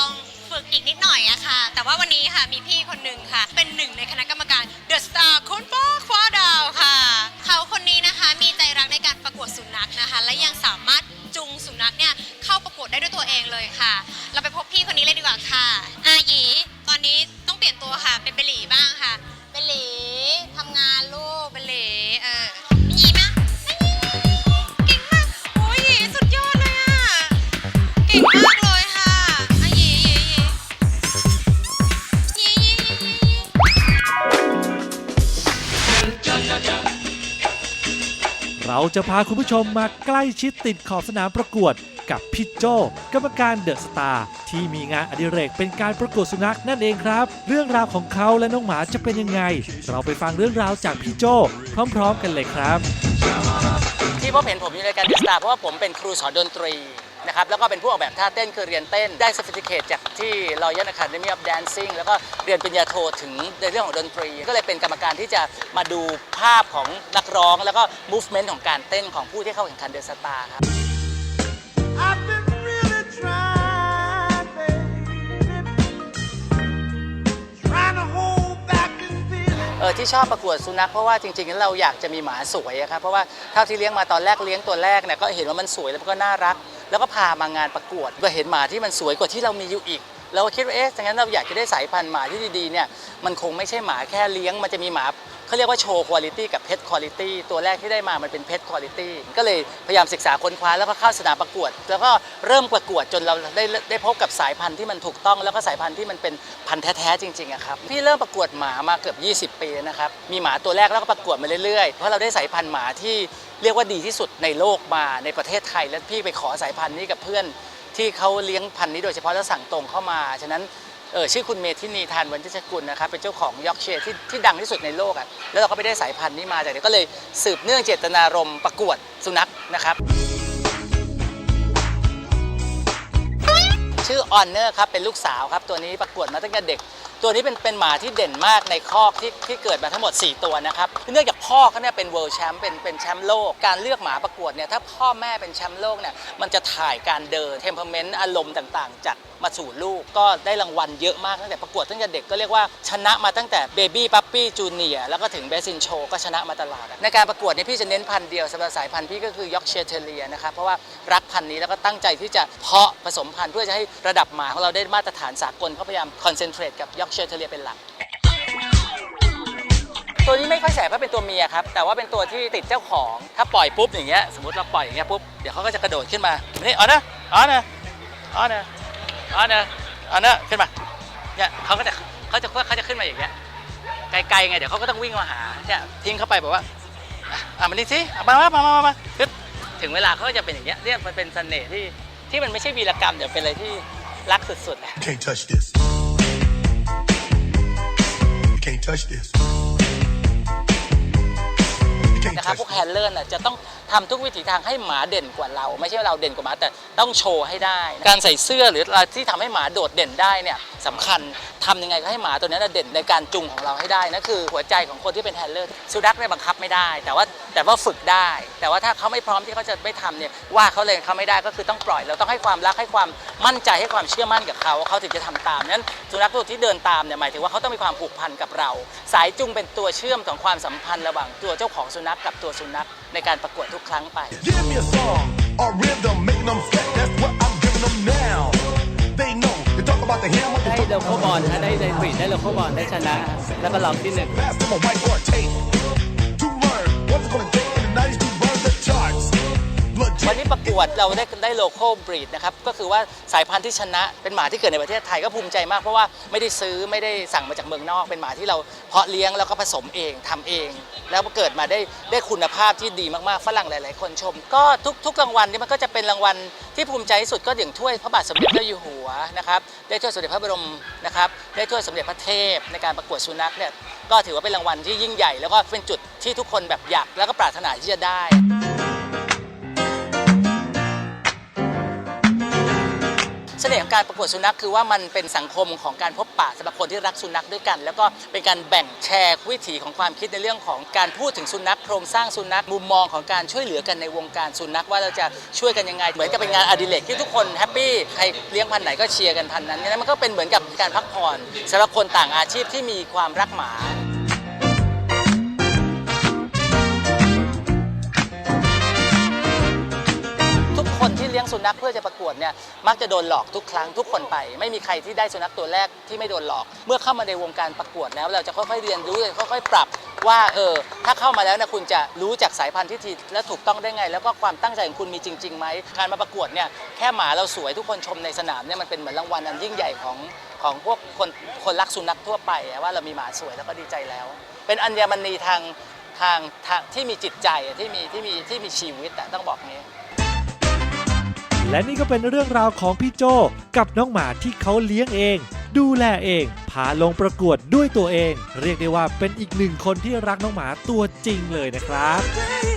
ต้องฝึกอีกนิดหน่อยอะค่ะ แต่ว่าวันนี้ค่ะมีพี่คนหนึ่งค่ะ เป็นหนึ่งในคณะกรรมการ The Star คนฟ้าคว้าดาวค่ะ เขาคนนี้นะคะมีใจรักในการประกวดสุนัขนะคะ และยังสามารถจูงสุนัขเนี่ยเข้าประกวดได้ด้วยตัวเองเลยค่ะ เราไปพบพี่คนนี้เลยดีกว่าค่ะ อาหยีตอนนี้ต้องเปลี่ยนตัวค่ะ เป็นเบลีบ้างค่ะ จะพาคุณผู้ชมมาใกล้ชิดติดขอบสนามประกวด กับพี่โจกรรมการเดอะสตาร์ที่มีงานอดิเรกเป็นการประกวดสุนัขนั่นเองครับ เรื่องราวของเขาและน้องหมาจะเป็นยังไง เราไปฟังเรื่องราวจากพี่โจพร้อม ๆ กันเลยครับ ที่พบเห็นผมอยู่ในการดิสตาเพราะว่าผมเป็นครูสอนดนตรี นะครับแล้วก็เป็นผู้ออกแบบท่าเต้นคือเรียนเต้นได้ c e r t i f i c a t e จากที่ Royal Academy of Dancing แล้วก็เรียนปริญญาโทถึงในเรื่องของดนตรี ก็เลยเป็นกรรมการที่จะมาดูภาพของนักร้อง แล้วก็ movement ของการเต้นของผู้ที่เข้าแข่งขันเดอะสตาร์ครับ ที่ชอบประกวดสุนัขเพราะว่าจริงๆแล้วเราอยากจะมีหมาสวยอะครับเพราะว่าเท่าที่เลี้ยงมาตอนแรกเลี้ยงตัวแรกเนี่ยก็เห็นว่ามันสวยแล้วก็น่ารัก แล้วก็พามางานประกวดก็เห็นหมาที่มันสวยกว่าที่เรามีอยู่อีกเราก็คิดว่าเอ๊ะดังนั้นเราอยากจะได้สายพันธุ์หมาที่ดีๆเนี่ยมันคงไม่ใช่หมาแค่เลี้ยงมันจะมีหมา เขาเรียกว่าโชว์คุณภาพกับเพ t คุณภาพตัวแรกที่ได้มามันเป็นเพ t คุณภาพก็เลยพยายามศึกษาค้นคว้าแล้วก็เข้าสนามประกวด แล้วก็เริ่มประกวดจนเราได้ได้พบกับสายพันธุ์ที่มันถูกต้อง แล้วก็สายพันธุ์ที่มันเป็นพันธุ์แท้ๆจริงๆอะครับพี่เริ่มประกวดหมามาเกือบ 20 ปีแล้วนะครับมีหมาตัวแรกแล้วก็ประกวดมาเรื่อยๆเพราะเราได้สายพันธุ์หมาที่เรียกว่าดีที่สุดในโลกมาในประเทศไทย แล้วพี่ไปขอสายพันธุ์นี้กับเพื่อนที่เขาเลี้ยงพันธุ์นี้โดยเฉพาะแล้วสั่งตรงเข้ามา ฉะนั้น เออชื่อคุณเมทินีทานวันทิชกุลนะครับเป็นเจ้าของยอร์กเชียร์ที่ที่ดังที่สุดในโลกอะแล้วเราก็ไปได้สายพันธุ์นี้มาจากเนี้ก็เลยสืบเนื่องเจตนารมณ์ประกวดสุนัขนะครับ ชื่อออนเนอร์ครับเป็นลูกสาวครับตัวนี้ประกวดมาตั้งแต่เด็ก ตัวนี้เป็นเป็นหมาที่เด่นมากในคอกที่ที่เกิดมาทั้งหมด 4 ตัวนะครับเนื่องจากพ่อเขาเนี่ยเป็นเวิลด์แชมป์เป็นเป็นแชมป์โลกการเลือกหมาประกวดเนี่ยถ้าพ่อแม่เป็นแชมป์โลกเนี่ยมันจะถ่ายการเดินเทมเพอร์เมนต์อารมณ์ต่าง ๆจากมาสู่ลูก ก็ได้รางวัลเยอะมากตั้งแต่ประกวดตั้งแต่เด็กก็เรียกว่าชนะมาตั้งแต่เบบี้ปั๊ปปี้จูเนียแล้วก็ถึงเบสินโชก็ชนะมาตลอดในการประกวดเนี่ยพี่จะเน้นพันธุ์เดียวสำหรับสายพันธุ์พี่ก็คือยอร์กเชียร์เทเลียนะครับเพราะว่ารักพันธุ์นี้แล้วก็ตั้งใจที่จะเพาะผสมพันธุ์เพื่อจะให้ระดับหมาของเราได้มาตรฐานสากลเขาพยายามคอนเซนเทรตกับยอร์กเชียร์เทเลียเป็นหลักตัวนี้ไม่ค่อยแสบเพราะเป็นตัวเมียครับ แต่ว่าเป็นตัวที่ติดเจ้าของถ้าปล่อยปุ๊บอย่างเงี้ยสมมติเราปล่อยอย่างเงี้ยปุ๊บเดี๋ยวเขาก็จะกระโดดขึ้นมานี่อ๋อนะอ๋อนะอ๋อนะ อ๋อนะอ๋อนะขึ้นมาเนี่ยเขาก็จะเขาจะเขาจะขึ้นมาอย่างเงี้ยไกลๆไงเดี๋ยวเขาก็ต้องวิ่งมาหาเนี่ยทิ้งเข้าไปบอกว่าอะอะมานี่สิอะมามามามามามาปึ๊บถึงเวลาเขาก็จะเป็นอย่างเงี้ยเนี่ยมันเป็นเสน่ห์ที่ที่มันไม่ใช่วีรกรรมเดี๋ยวเป็นอะไรที่รักสุดๆแหละ Can't touch this. You can't touch this. You can't นะครับ touch พวก this. แฮนเลอร์น่ะจะต้องทำทุกวิถีทางให้หมาเด่นกว่าเรา ไม่ใช่ว่าเราเด่นกว่าหมาแต่ต้องโชว์ให้ได้ การใส่เสื้อหรืออะไรที่ทำให้หมาโดดเด่นได้เนี่ยสำคัญทำยังไงก็ให้หมาตัวนี้นเด่นในการจุงของเราให้ได้นั่นคือหัวใจของคนที่เป็นแฮนเลอร์สุนัขเนี่ยบังคับไม่ได้ แต่ว่าแต่ว่าฝึกได้ แต่ว่าถ้าเขาไม่พร้อมที่เขาจะไม่ทำเนี่ยว่าเขาเลยเขาไม่ได้ก็คือต้องปล่อย เราต้องให้ความรักให้ความมั่นใจให้ความเชื่อมั่นกับเขาเขาถึงจะทำตามนั้นสุนัขตัวที่เดินตามเนี่ยหมายถึงว่าเขาต้องมีความผูกพันกับเรา สายจูงเป็นตัวเชื่อมของความสัมพันธ์ระหว่างตัวเจ้าของสุนัขกับตัวสุนัขในการประกวดทุกครั้งไป Give me a song, a rhythm, making them sweat. That's what I'm giving them now. They know. They talk about the hammer. ได้ They โล talk โก้บอลนะได้ได้บีดได้โลโก้บอลได้ชนะ แล้วก็รองที่หนึ่ง pass them a whiteboard tape วันนี้ประกวดเราได้ได้โลโก้บรีดนะครับก็คือว่าสายพันธุ์ที่ชนะเป็นหมาที่เกิดในประเทศไทยก็ภูมิใจมากเพราะว่าไม่ได้ซื้อไม่ได้สั่งมาจากเมืองนอก เป็นหมาที่เราเพาะเลี้ยงแล้วก็ผสมเองทำเอง แล้วเกิดมาได้ได้คุณภาพที่ดีมากๆฝรั่งหลาย ๆ คนชม ก็ทุกทุกรางวัลนี่มันก็จะเป็นรางวัลที่ภูมิใจที่สุดก็อย่างถ้วยพระบาทสมเด็จพระเจ้าอยู่หัวนะครับได้ถ้วยสมเด็จพระบรมนะครับได้ถ้วยสมเด็จพระเทพในการประกวดสุนัขเนี่ยก็ถือว่าเป็นรางวัลที่ยิ่งใหญ่ แล้วก็เป็นจุดที่ทุกคนแบบอยากแล้วก็ปรารถนาที่จะได้ การประกวดสุนัขคือว่ามันเป็นสังคมของการพบปะสำหรับคนที่รักสุนัขด้วยกัน แล้วก็เป็นการแบ่งแชร์วิถีของความคิดในเรื่องของการพูดถึงสุนัขโครงสร้างสุนัขมุมมองของการช่วยเหลือกันในวงการสุนัขว่าเราจะช่วยกันยังไง เหมือนกับเป็นงานอดิเรกที่ทุกคนแฮปปี้ใครเลี้ยงพันธุ์ไหนก็เชียร์กันพันธุ์นั้นนั้นมันก็เป็นเหมือนกับการพักผ่อนสำหรับคนต่างอาชีพที่มีความรักหมา งสุนัขเพื่อจะประกวดเนี่ยมักจะโดนหลอกทุกครั้งทุกคนไป ไม่มีใครที่ได้สุนัขตัวแรกที่ไม่โดนหลอก เมื่อเข้ามาในวงการประกวดแล้วเราจะค่อยๆเรียนรู้ค่อยๆปรับว่าเออถ้าเข้ามาแล้วนะคุณจะรู้จากสายพันธุ์ที่ดีและถูกต้องได้ไง แล้วก็ความตั้งใจของคุณมีจริงๆไหมการมาประกวดเนี่ยแค่หมาเราสวยทุกคนชมในสนามเนี่ยมันเป็นเหมือนรางวัลอันยิ่งใหญ่ของของพวกคนคนรักสุนัขทั่วไปว่าเรามีหมาสวยแล้วก็ดีใจแล้ว เป็นอัญมณีทางทางทางที่มีจิตใจที่มีที่มีที่มีชีวิตอะต้องบอกงี้ และนี่ก็เป็นเรื่องราวของพี่โจกับน้องหมาที่เขาเลี้ยงเอง ดูแลเอง พาลงประกวดด้วยตัวเอง เรียกได้ว่าเป็นอีกหนึ่งคนที่รักน้องหมาตัวจริงเลยนะครับ